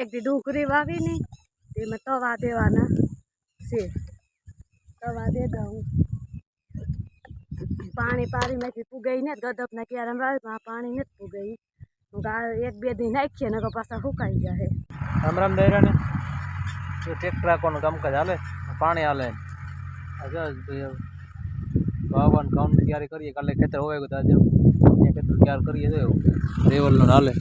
એક દી ડુંગળી વાવીની તેમાં તવા દેવાના છે. તવા દે દઉં. પાણી પાણીમાંથી ફુગાઈ ને ગદપના ક્યારે વાવી પાણી નથી ફુગાઈ એક બે દી નાખીએ ને પાછા સુકાઈ જાય રામ રામ દૈરાને એ ટ્રેક્ટર રાખવાનું કામકાજ હાલે, પાણી હાલે વાવવાનું કામ તૈયારી કરીએ, કાલે ખેતર હોય તો આજે ખેતર તૈયાર કરીએ તો રેવલનું હાલે.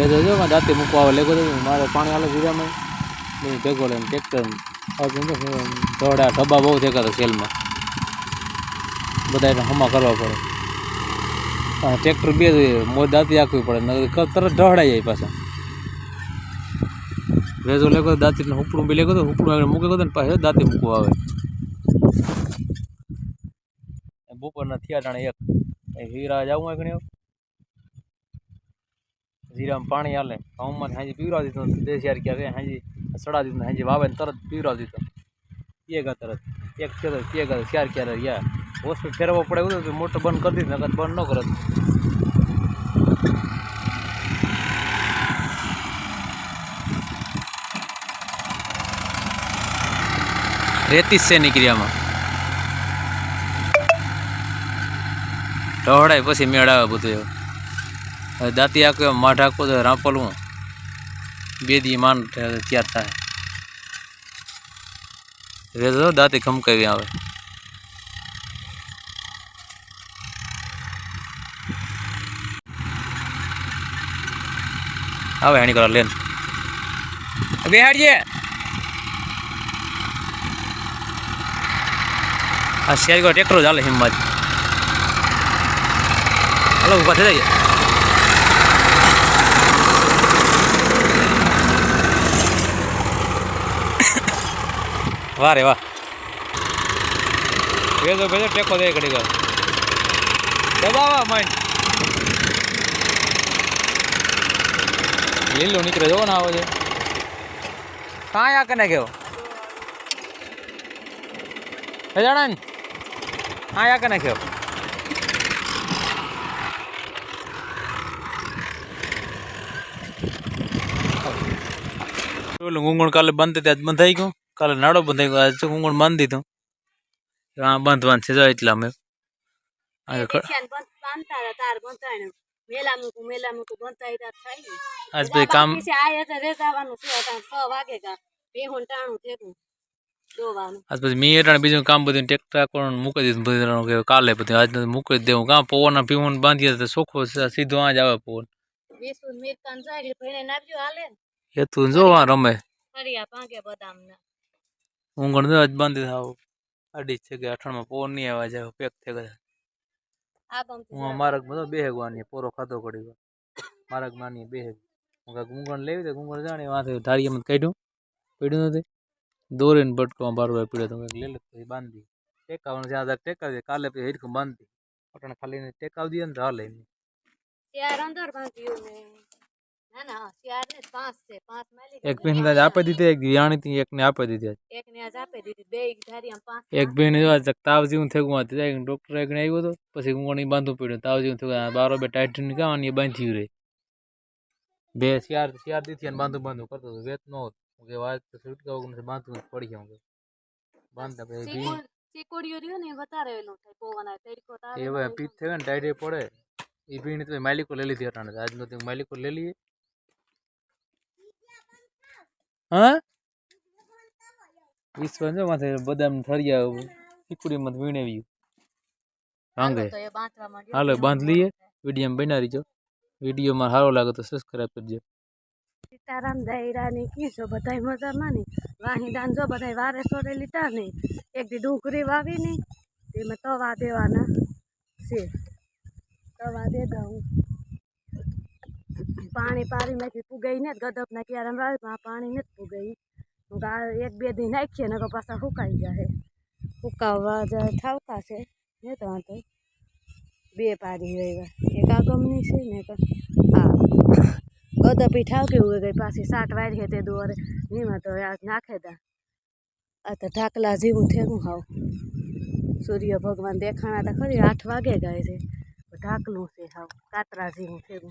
વેજો હજો મારે દાંતે મૂકવા આવે. લેગો મારે પાણી હાલે જીરામાં. હું ભેગો લઈને ટ્રેક્ટર થોડા ઢબ્બા બહુ દેખાતા સેલમાં. બધા એને હમા કરવા પડે. ટ્રેક્ટર બે મોજ દાંતી આખવી પડે. તરત ઢહડાઈ જાય પાછા. રેજો લેગો દાંતીને હુપડું બી લેગો તો હુપડું આગળ મૂકે તો ને પાછળ દાંતી મૂકવા આવે. બપોરના થયા જાણે એક. હીરા જાવું ઘણી જીરામાં પાણી હાલે ઘઉંમાં હાજી પીવરા દીધો દેશ યાર ક્યાં હાજી સડા દીધો હાજી વાવે ને તરત પીવરા દીધો એ ગા તરત એક છે તો કે ગા ચાર ક્યારે યા હોસ્પિટલ ફેરવવો પડે એવું તો મોટર બંધ કરી દીધી નકર બંધ ન કરત રેતીસ છે નીકળ્યામાં ઢોળાય પછી મેળાવે બધું એવું હવે દાંતી આખો માઠ આખો તો રાંપલું બે દી માન તૈયાર થાય રેતો દાંતી ખમકાવી આવે આવે હેણી કરવા લેન બેહાડીએ આ શેર કો ટ્રેક્ટર ચાલે હિંમત હલો ઉભા થઈ જાય વાહ રે વાહ ભેજો ભેજો ટેકો દે ઘડી વાર દબાવા માઇન્ડ લીલું નીકળે જોવો ને આવે છે કાંઈ આ કને ગયો હે જાણા ને હા આ કને ગયો પેલું ગુંગણ કાલે બંધ હતી આજ બંધાઈ ગયું કાલે નાડો બંધાઈ ગયો. આજે તો બાંધી દીધું. હા બાંધવાનું છે જો એટલા અમે. આજે આજ પછી કામ આ આજ પછી મેં બીજું કામ બધું ટ્રેક્ટર કોણ મૂકી દીધું બધું કે કાલે બધું. આજ મૂકી દેવું. કાં પવન પીવન બાંધી તો સોખો સીધો આ જ આવે પવન. જાય એ તું જો આ રમે બદામ ના ઊંઘણ તો આજ બાંધી થાવ. અઢી છે કે અઠાણમાં પોર નહીં આવે જાય પેક થઈ ગયા. હું મારક બધો બેહગવાની પોરો ખાધો પડી ગયો મારક માની બેહેગ હું કાંઈક ઊંઘણ લેવી તો ઊંઘણ જાણે ધારી મને કાઢ્યું. પીડ્યું નથી. દોરીને બટકમાં બારવા પીડ્યો તો લઈ લે પછી બાંધી. ટેકાવાનું જ્યાં આ ટેકા દે કાલે પછી હેરખું બાંધી. અટાણે ખાલી ટેકાવી દઈએ ને તો હાલે એમ. અંદર બાંધ્યું ને ના ના હા, ચાર ને પાંચ છે પાંચ માલી એક બેન આજ આપી દીધી એક વિયાણી હતી એકને આપી દીધી આજ. એક ને આજ આપી દીધી બે ધારી આમ પાંચ એક બેન જો આજ તાવ જેવું થયું હતું જાય ડૉક્ટર એકને આવ્યો હતો પછી ઊંઘણી બાંધવું પડ્યું તાવ જેવું થયું આ બારો બે ટાઈટ ની કામ એ બાંધ્યું રે બે ચાર ચાર દીથી એને બાંધું બાંધું કરતો હતો વેત ન હોત હું કે વાત તો છૂટકા વગર નથી બાંધવું નથી પડી ગયા હું કે બાંધતા પછી ભી ચીકુ- ચીકુડીઓ રહ્યો ને એ વધારે એલું થાય પવન આવે તડકો તારે એ હવે પીત થયો ને ટાઈટ પડે એ ભીણી તો માલિકો લઈ લીધી અટાણે આજ નથી માલિકો લઈ લઈએ હા? વિશ્વાસ જો માથે બદામ વીણેવ્યું ભાંગે એ બાંધવા માંડ્યો. હાલો બાંધ લઈએ. વીડિયો બનાવી રહીજો વિડીયોમાં સારો લાગે તો સબસ્ક્રાઈબ કરજો. સીતારામ દાયરાની કીધો બધાય મજામાં ને વાહી દાન જો બધાય વારે સોરે લીધા ને એક દી ડુંગળી વાવી ને તેમાં તવા દેવાના છે. તવા દે દઉં પાણી પાણીમાંથી ફુગાઈ ને ગદપના ક્યારે વાવી પાણી નથી આ એક બે દી નાખીએ ને પાછા સુકાઈ જાય સુકાવવા જાય ઠાવકા છે ને તો વાંધો બે પારી હોય એક આગમની છે, ને એક આ ગદપી ઠાવકી હોય ગઈ, પાછી સાટ વાળી તે દોરે એમાં તો આજ નાખે તા આ તો ઢાકલા જેવું થેલું હાવ. સૂર્ય ભગવાન દેખાણા હતા ખરી, આઠ વાગે ગાય છે. ઢાકલું છે હાવ, કાતરા જેવું હવે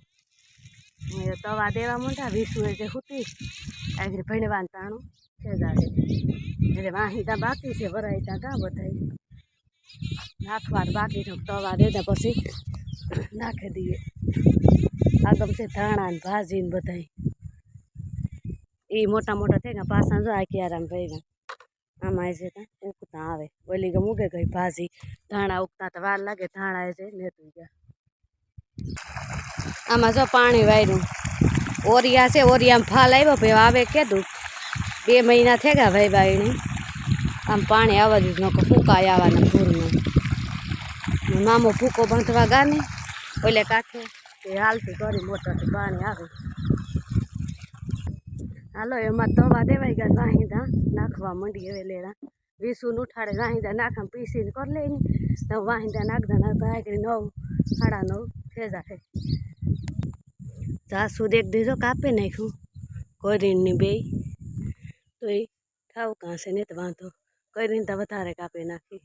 તવા દેવા માંડ્યા વીસુએ જે હુતી. આગળ ભણવાન તાણું છે એટલે એટલે વાહીતા બાકી છે વરાયતા ગા બધાય. નાખવાનું બાકી છે તવા દેતા પછી નાખી દઈએ આગમ છે ધાણા ને ભાજી ને બધાય. એ મોટા મોટા થઈ ગયા પાસા જો આ ક્યારા ભાઈ આમાં છે ત્યાં ઉગતા આવે. ઓલી ગમ ઉગે ગઈ ભાજી. ધાણા ઉગતા તો વાર લાગે, ધાણા છે નેતું ગયા. આમાં જો પાણી વાર્યું ઓરિયા છે ઓરિયામાં ફાલ આવ્યો ભાઈ આવે કીધું બે મહિના થઈ ગયા ભાઈ બાઈની આમ પાણી આવવા દીધું નકો ફૂંકાય આવવાના પૂરનું ને મામો ફૂકો બાંધવા ગાને ઓલે કાંઠે તે હાલતી કરી મોટરથી પાણી આવે હાલો એમાં તવા દેવાઈ ગયા વાહિંદા નાખવા માંડી હવે લેડા વીસું ઉઠાડે વાહિંદા નાખા પીસીને કરી લઈ ને વાહિંદા નાખતા નાખતા આગળ નવ સાડા નવ થેજા થઈ. જાસુ દેખ દીધો કાપી નાખ્યું. કોરીની બે. તો એ થાવ કાંસે ને તો વાંધો. કરીને તો વધારે કાપી નાખી.